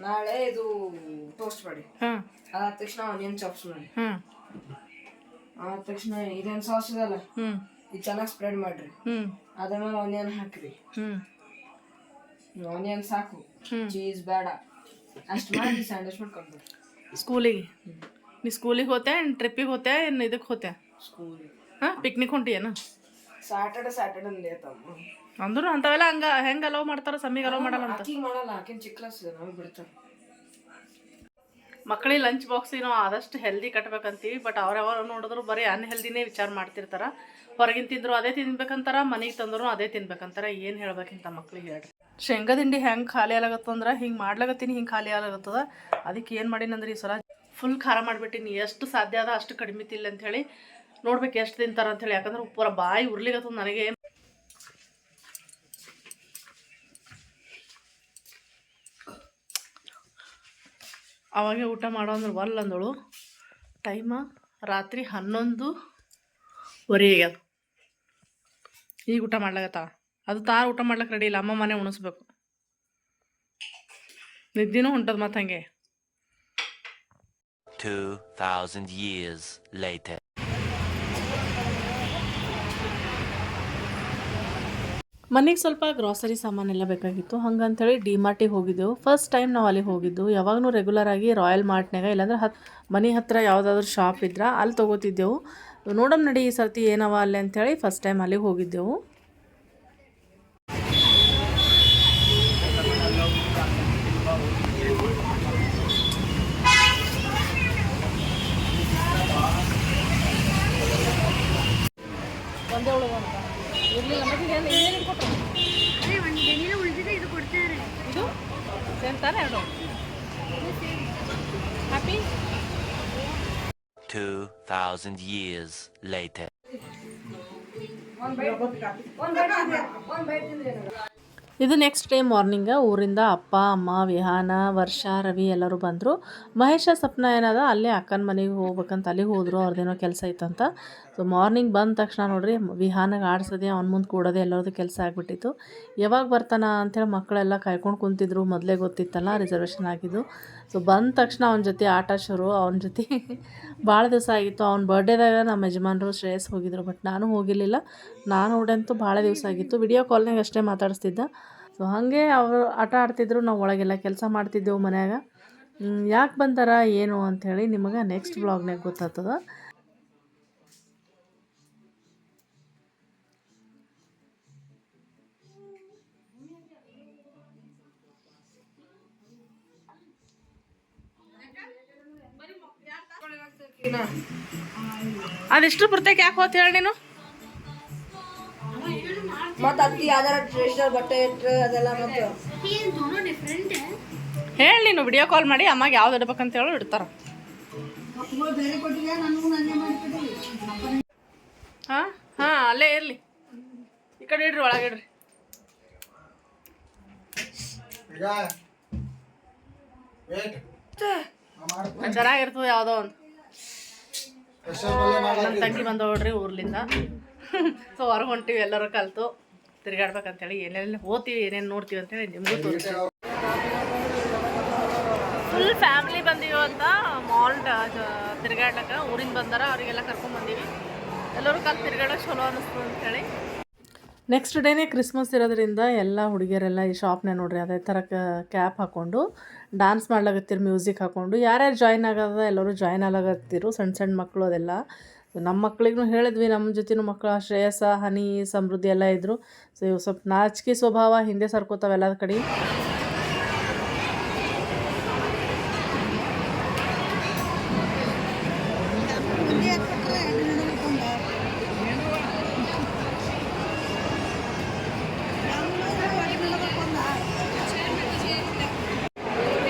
ನಾಳೆ ಇದು ಟೋಸ್ಟ್ ಮಾಡಿ. ಅದಾದ ತಕ್ಷಣ ಆನಿಯನ್ ಚಾಪ್ಸ್ ಮಾಡಿ. ಆದ ತಕ್ಷಣ ಇದೇನು ಸಾಸ್ ಇದಲ್ಲ? ಇದು ಚೆನ್ನಾಗಿ ಸ್ಪ್ರೆಡ್ ಮಾಡ್ರಿ. ಹ್ಞೂ ಅದ್ರ ಮೇಲೆ ಆನಿಯನ್ ಹಾಕ್ರಿ ಆನಿಯನ್ ಸಾಕು. ಚೀಸ್ ಬೇಡ. ಅಷ್ಟು ಮಾಡಿ ಸ್ಯಾಂಡ್ವಿಚ್ ಮಾಡ್ಕೊಂಡು ಸ್ಕೂಲಿಗೆ ನೀ ಸ್ಕೂಲಿಗೆ ಹೋತೆ ಟ್ರಿಪ್ಪಿಗೆ ಹೋತೆ ಏನು ಇದಕ್ಕೆ ಹೋತೆ? ಸ್ಕೂಲ್ ಹಾಂ ಪಿಕ್ನಿಕ್ ಹೊಂಟಿಯೇನ? ಸ್ಯಾಟರ್ಡೆ ಸ್ಯಾಟರ್ಡೆ ಲೇತಮ್ಮ ಅಂದ್ರು ಅಂಥವೆಲ್ಲ ಹಂಗ ಹೆಂಗೆ ಅಲೋ ಮಾಡ್ತಾರ ಸಮ್ಮಿಗೆ ಅಲೋ ಮಾಡಲ್ಲ ಅಂತ. ಆಕಿಗೆ ಮಾಡಲ್ಲ ಆಕಿನ ಚಿಕ್ಕ ಕ್ಲಾಸ್ ಇದೆ ನಮಗೆ ಬಿಡ್ತಾರೆ ಮಕ್ಕಳಿಗೆ ಲಂಚ್ ಬಾಕ್ಸ್ ಏನೋ ಆದಷ್ಟು ಹೆಲ್ದಿ ಕಟ್ಬೇಕಂತೀವಿ ಬಟ್ ಅವ್ರವರು ನೋಡಿದ್ರು ಬರೀ ಅನ್ಹೆಲ್ದಿನೇ ವಿಚಾರ ಮಾಡ್ತಿರ್ತಾರ. ಹೊರಗಿನ ತಿಂದ್ರು ಅದೇ ತಿನ್ಬೇಕಂತಾರ ಮನೆಗೆ ತಂದ್ರು ಅದೇ ತಿನ್ಬೇಕಂತಾರ ಏನು ಹೇಳ್ಬೇಕಿಂತ ಮಕ್ಳಿಗೆ ಹೇಳಿ ಶೇಂಗಾ ದಿಂಡಿ ಹೆಂಗೆ ಖಾಲಿ ಆಗತ್ತಂದ್ರೆ ಹಿಂಗೆ ಮಾಡ್ಲಾಗತ್ತೀನಿ ಹಿಂಗೆ ಖಾಲಿ ಆಗತ್ತದ ಅದಕ್ಕೆ ಏನು ಮಾಡೀನಂದ್ರೆ ಈ ಸಲ? ಫುಲ್ ಖಾರ ಮಾಡಿಬಿಟ್ಟಿನಿ ಎಷ್ಟು ಸಾಧ್ಯ ಅದ ಅಷ್ಟು ಕಡಿಮೆ ತಿಲ್ಲ ಅಂಥೇಳಿ ನೋಡ್ಬೇಕು ಎಷ್ಟು ತಿಂತಾರ ಹೇಳಿ. ಯಾಕಂದ್ರೆ ಪೂರ ಬಾಯಿ ಉರ್ಲಿಗತ್ತದ ನನಗೆ. ಅವಾಗೆ ಊಟ ಮಾಡೋ ಅಂದ್ರೆ ಒಲ್ ಅಂದಳು. ಟೈಮ ರಾತ್ರಿ ಹನ್ನೊಂದು ವರಿ ಆಗ್ಯದ. ಈಗ ಊಟ ಮಾಡ್ಲಾಗತ್ತ? ಅದು ತಾರು ಊಟ ಮಾಡ್ಲಕ್ಕೆ ರೆಡಿ ಇಲ್ಲ. ಅಮ್ಮ ಮನೆ ಉಣಿಸ್ಬೇಕು. ನಿದ್ದಿನೂ ಹೊಂಟದ ಮತ್ತೆ ಹಂಗೆ. 2,000 years later. ಮನೆಗೆ ಸ್ವಲ್ಪ ಗ್ರಾಸರಿ ಸಾಮಾನೆಲ್ಲ ಬೇಕಾಗಿತ್ತು. ಹಂಗಂತೇಳಿ ಡಿ ಮಾರ್ಟಿಗೆ ಹೋಗಿದ್ದೆವು. ಫಸ್ಟ್ ಟೈಮ್ ನಾವು ಅಲ್ಲಿಗೆ ಹೋಗಿದ್ದು ಯಾವಾಗಲೂ ರೆಗ್ಯುಲರ್ ಆಗಿ ರಾಯಲ್ ಮಾರ್ಟ್ನಾಗ ಇಲ್ಲಾಂದ್ರೆ ಹತ್, ಮನೆ ಹತ್ತಿರ ಯಾವುದಾದ್ರೂ ಶಾಪ್ ಇದ್ರೆ ಅಲ್ಲಿ ತೊಗೋತಿದ್ದೆವು. ನೋಡಮ್ ನಡಿ ಈ ಸರ್ತಿ ಏನವ ಅಲ್ಲಿ ಅಂಥೇಳಿ ಫಸ್ಟ್ ಟೈಮ್ ಅಲ್ಲಿಗೆ ಹೋಗಿದ್ದೆವು. ಒಂದೇ ಉಳಿದ ಇದು thousand ಇದು? ಸೇಮ್ ತಾನೇ ಎರಡು ಹ್ಯಾಪಿ 2,000 years later. ಬೈಟ್ ತಿಂದ್ರೆ ಏನಾಗಲ್ಲ. ಇದು ನೆಕ್ಸ್ಟ್ ಡೇ ಮಾರ್ನಿಂಗ ಊರಿಂದ ಅಪ್ಪ ಅಮ್ಮ ವಿಹಾನ ವರ್ಷ ರವಿ ಎಲ್ಲರೂ ಬಂದರು. ಮಹೇಶ ಸಪ್ನ ಏನದ ಅಲ್ಲೇ ಅಕ್ಕನ ಮನೆಗೆ ಹೋಗ್ಬೇಕಂತ ಅಲ್ಲಿಗೆ ಹೋದರು ಅವ್ರದ್ದೇನೋ ಕೆಲಸ ಇತ್ತಂತ. ಸೊ ಮಾರ್ನಿಂಗ್ ಬಂದ ತಕ್ಷಣ ನೋಡ್ರಿ ವಿಹಾನಾಗ ಆಡ್ಸೋದೆ, ಅವ್ನ ಮುಂದೆ ಕೂಡೋದೆ ಎಲ್ಲರದ್ದು ಕೆಲಸ ಆಗಿಬಿಟ್ಟಿತ್ತು. ಯಾವಾಗ ಬರ್ತಾನ ಅಂಥೇಳಿ ಮಕ್ಕಳೆಲ್ಲ ಕಾಯ್ಕೊಂಡು ಕುಂತಿದ್ರು, ಮೊದಲೇ ಗೊತ್ತಿತ್ತಲ್ಲ ರಿಸರ್ವೇಷನ್ ಆಗಿದ್ದು. ಸೊ ಬಂದ ತಕ್ಷಣ ಅವನ ಜೊತೆ ಆಟ ಶುರು, ಅವನ ಜೊತೆ ಭಾಳ ದಿವಸ ಆಗಿತ್ತು. ಅವ್ನ ಬರ್ಡೇದಾಗ ನಮ್ಮ ಯಜಮಾನರು ಶ್ರೇಯಸ್ ಹೋಗಿದ್ರು ಬಟ್ ನಾನು ಹೋಗಿರಲಿಲ್ಲ. ನಾನು ನೋಡಂತೂ ಭಾಳ ದಿವಸ ಆಗಿತ್ತು. ವಿಡಿಯೋ ಕಾಲ್ನಾಗ ಅಷ್ಟೇ ಮಾತಾಡಿಸ್ತಿದ್ದ. ಸೊ ಹಾಗೆ ಅವರು ಆಟ ಆಡ್ತಿದ್ರು, ನಾವು ಒಳಗೆಲ್ಲ ಕೆಲಸ ಮಾಡ್ತಿದ್ದೆವು ಮನ್ಯಾಗ. ಯಾಕೆ ಬಂದಾರ, ಏನು ಅಂಥೇಳಿ ನಿಮಗೆ ನೆಕ್ಸ್ಟ್ ವ್ಲಾಗ್ನಾಗ ಗೊತ್ತಾಗ್ತದ. ಅದೆಷ್ಟು ಬರ್ತೈತೆ ಯಾಕೆ ಹೋತ್ ಹೇಳಿ ನೀನು? ಮತ್ತೆ ಅತ್ತಿ ಯಾವ್ದಾರ ಟ್ರೆಡಿಷನಲ್ ಬಟ್ಟೆ ಇಟ್ಟು ಅದೆಲ್ಲ ಮತ್ತೆ ಹೇಳಿ ನೀನು ವಿಡಿಯೋ ಕಾಲ್ ಮಾಡಿ ಅಮ್ಮಾಗ ಯಾವ್ದು ಇಡ್ಬೇಕಂತ ಹೇಳಿ ಇಡ್ತಾರ. ಹಾಂ ಹಾಂ ಅಲ್ಲೇ ಇರಲಿ. ಈ ಕಡೆ ಇಡ್ರಿ ಒಳಗೆ ಇಡ್ರಿ. ಚೆನ್ನಾಗಿರ್ತದೆ ಯಾವುದೋ ಒಂದು. ನಮ್ಮ ತಂಗಿ ಬಂದವಳ್ರಿ ಊರ್ಲಿಂದ. ಸೊ ಹೊರಗೆ ಹೊಂಟಿವಿ, ಎಲ್ಲರೂ ಕಲ್ತು. ತಿರ್ಗಾಡ್ಬೇಕಂತೇಳಿ ಏನೇನು ಓದ್ತೀವಿ, ಏನೇನು ನೋಡ್ತೀವಿ ಅಂತೇಳಿ ನಿಮಗೂ ತೋರಿಸ್ತೀವಿ ಫುಲ್ ಫ್ಯಾಮಿಲಿ ಬಂದೀವಿ ಅಂತ ಮಾಲ್ ತಿರ್ಗಾಡ್ಲಕ್ಕ ಊರಿಂದ ಬಂದಾರ, ಅವರಿಗೆಲ್ಲ ಕರ್ಕೊಂಡ್ ಬಂದೀವಿ. ಎಲ್ಲರೂ ಕಲ್ತು ತಿರ್ಗಾಡೋಕೆ ಚಲೋ ಅನ್ನಿಸ್ತು ಅಂತೇಳಿ. ನೆಕ್ಸ್ಟ್ ಡೇನೇ ಕ್ರಿಸ್ಮಸ್ ಇರೋದ್ರಿಂದ ಎಲ್ಲ ಹುಡುಗಿಯರೆಲ್ಲ ಈ ಶಾಪ್ನೇ ನೋಡ್ರಿ, ಅದೇ ಥರ ಕ್ಯಾಪ್ ಹಾಕ್ಕೊಂಡು ಡ್ಯಾನ್ಸ್ ಮಾಡ್ಲಾಗತ್ತಿರು ಮ್ಯೂಸಿಕ್ ಹಾಕ್ಕೊಂಡು ಯಾರ್ಯಾರು ಜಾಯ್ನ್ ಆಗದ ಎಲ್ಲರೂ ಜಾಯ್ನ್ ಆಗತ್ತಿರು ಸಣ್ಣ ಸಣ್ಣ ಮಕ್ಕಳು ಅದೆಲ್ಲ. ನಮ್ಮ ಮಕ್ಳಿಗೂ ಹೇಳಿದ್ವಿ ನಮ್ಮ ಜೊತೆನೂ ಮಕ್ಕಳು ಶ್ರೇಯಸ, ಹನಿ, ಸಮೃದ್ಧಿ ಎಲ್ಲ ಇದ್ದರು ಸೊ ಇವು ಸ್ವಲ್ಪ ನಾಚಿಕೆ ಸ್ವಭಾವ ಹಿಂದೆ ಸರ್ಕೋತಾವೆಲ್ಲ ಕಡೆ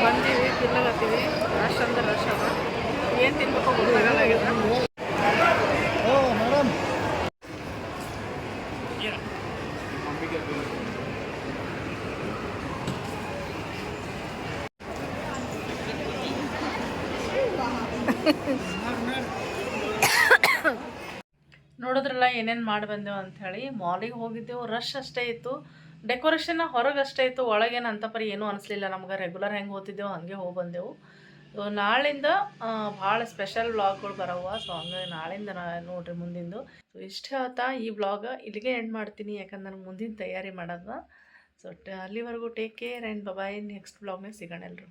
ಬಂದೀವಿ ತಿನ್ನಕತ್ತೀವಿ ರಶ್ ಅಂದ್ರೆ ರಶ್ ಅದ ನೋಡಿದ್ರಲ್ಲ, ಏನೇನು ಮಾಡಿ ಬಂದೆವು ಅಂಥೇಳಿ ಮಾಲಿಗೆ ಹೋಗಿದ್ದೆವು. ರಶ್ ಅಷ್ಟೇ ಇತ್ತು. ಡೆಕೋರೇಷನ್ ಹೊರಗೆ ಅಷ್ಟೇ ಇತ್ತು. ಒಳಗೇನು ಅಂತ ಪರಿ ಏನೂ ಅನಿಸ್ಲಿಲ್ಲ. ನಮ್ಗೆ ರೆಗ್ಯುಲರ್ ಹೆಂಗೆ ಹೋಗ್ತಿದ್ದೆವು ಹಾಗೆ ಹೋಗಿ ಬಂದೆವು. ನಾಳಿಂದ ಭಾಳ ಸ್ಪೆಷಲ್ ವ್ಲಾಗ್ಗಳು ಬರವ ಸೊ ಹಂಗಾಗಿ ನಾಳಿಂದ ನೋಡ್ರಿ ಮುಂದಿಂದು. ಸೊ ಇಷ್ಟ ಹೇಳ್ತಾ ಈ ವ್ಲಾಗ್ ಇಲ್ಲಿಗೆ ಎಂಡ್ ಮಾಡ್ತೀನಿ. ಯಾಕಂದ್ರೆ ನನಗೆ ಮುಂದಿನ ತಯಾರಿ ಮಾಡೋದ ಸೊ ಅಲ್ಲಿವರೆಗೂ take care and bye bye next ವ್ಲಾಗ್ನೇ ಸಿಗೋಣ ಎಲ್ಲರೂ